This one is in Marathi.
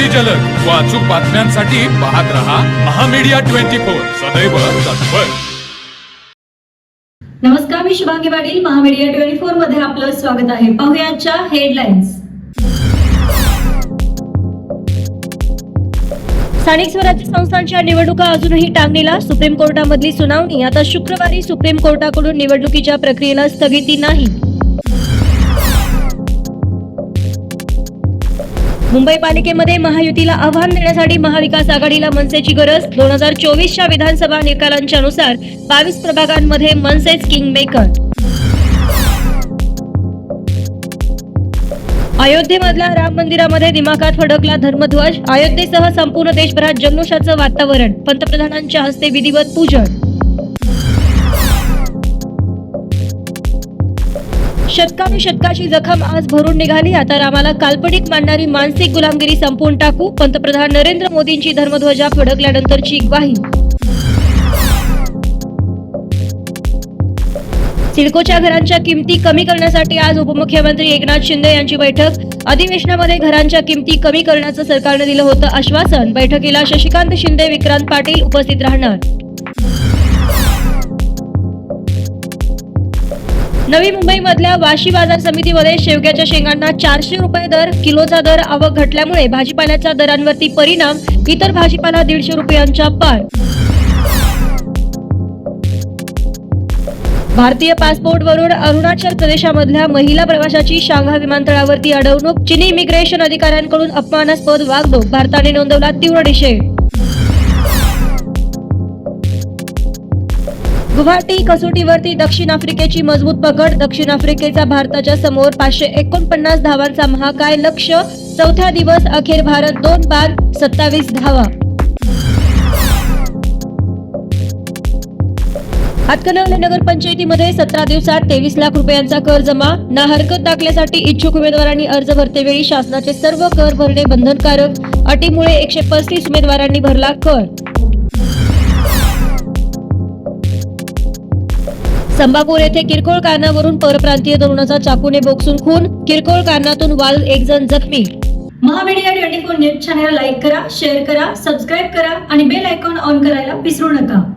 अगदी जलद व अचूक बातम्यांसाठी पाहत रहा महामीडिया ट्वेंटी फोर. सदैव तत्पर. नमस्कार मी शुभांगी पाटील. महामीडिया ट्वेंटी फोरमध्ये आपलं स्वागत आहे. पाहुयाच्या हेडलाईन्स स्थानिक स्वराज्य संस्थांच्या निवडणुका अजूनही टांगणीला सुप्रीम कोर्टामधली सुनावणी. आता शुक्रवारी सुप्रीम कोर्टाकडून निवडणुकीच्या प्रक्रियेला स्थगिती नाही. मुंबई पालिकेमध्ये महायुतीला आव्हान देण्यासाठी महाविकास आघाडीला मनसेची गरज. दोन हजार चोवीसच्या विधानसभा निकालांच्या नुसार बावीस प्रभागांमध्ये मनसेच किंग मेकर अयोध्येमधल्या राम मंदिरामध्ये दिमाखात फडकला धर्मध्वज. अयोध्येसह संपूर्ण देशभरात जल्लोषाचं वातावरण. पंतप्रधानांच्या हस्ते विधिवत पूजन. शतकानुशतकाची जखम आज भरून निघाली. आता रामाला काल्पनिक मांडणारी मानसिक गुलामगिरी संपवून टाकू. पंतप्रधान नरेंद्र मोदींची धर्मध्वजा फडकल्यानंतरची ग्वाही. सिडकोच्या घरांच्या किमती कमी करण्यासाठी आज उपमुख्यमंत्री एकनाथ शिंदे यांची बैठक. अधिवेशनामध्ये घरांच्या किमती कमी करण्याचं सरकारने दिलं होतं आश्वासन. बैठकीला शशिकांत शिंदे विक्रांत पाटील उपस्थित राहणार. नवी मुंबईमधल्या वाशी बाजार समितीमध्ये शेवग्याच्या शेंगांना चारशे रुपये दर किलोचा दर आवक घटल्यामुळे भाजीपाल्याच्या दरांवरती परिणाम इतर भाजीपाला दीडशे रुपयांच्या पाय भारतीय पासपोर्टवरून अरुणाचल प्रदेशामधल्या महिला प्रवाशाची शांघा विमानतळावरती अडवणूक चिनी इमिग्रेशन अधिकाऱ्यांकडून अपमानास्पद वागणूक भारताने नोंदवला तीव्र निषेध. गुवाहाटी कसोटीवरती दक्षिण आफ्रिकेची मजबूत पकड. दक्षिण आफ्रिकेचा भारताच्या समोर पाचशे एकोणपन्नास धावांचा महाकाय लक्ष चौथ्या दिवस अखेर भारत दोन बाद सत्तावीस धावा. हातकणंगले नगरपंचायतीमध्ये सतरा दिवसात तेवीस लाख रुपयांचा कर जमा. ना हरकत दाखल्यासाठी इच्छुक उमेदवारांनी अर्ज भरतेवेळी शासनाचे सर्व कर भरणे बंधनकारक. अटीमुळे एकशे पस्तीस उमेदवारांनी भरला कर. संभापूर येथे किरकोळ कारणावरून परप्रांतीय तरुणाचा चाकूने बोगसून खून किरकोळ कारणातून वाल एक जण जखमी. Mahamedia twenty four news channel like करा शेअर करा सबस्क्राईब करा आणि बेल आयकॉन ऑन करायला विसरू नका.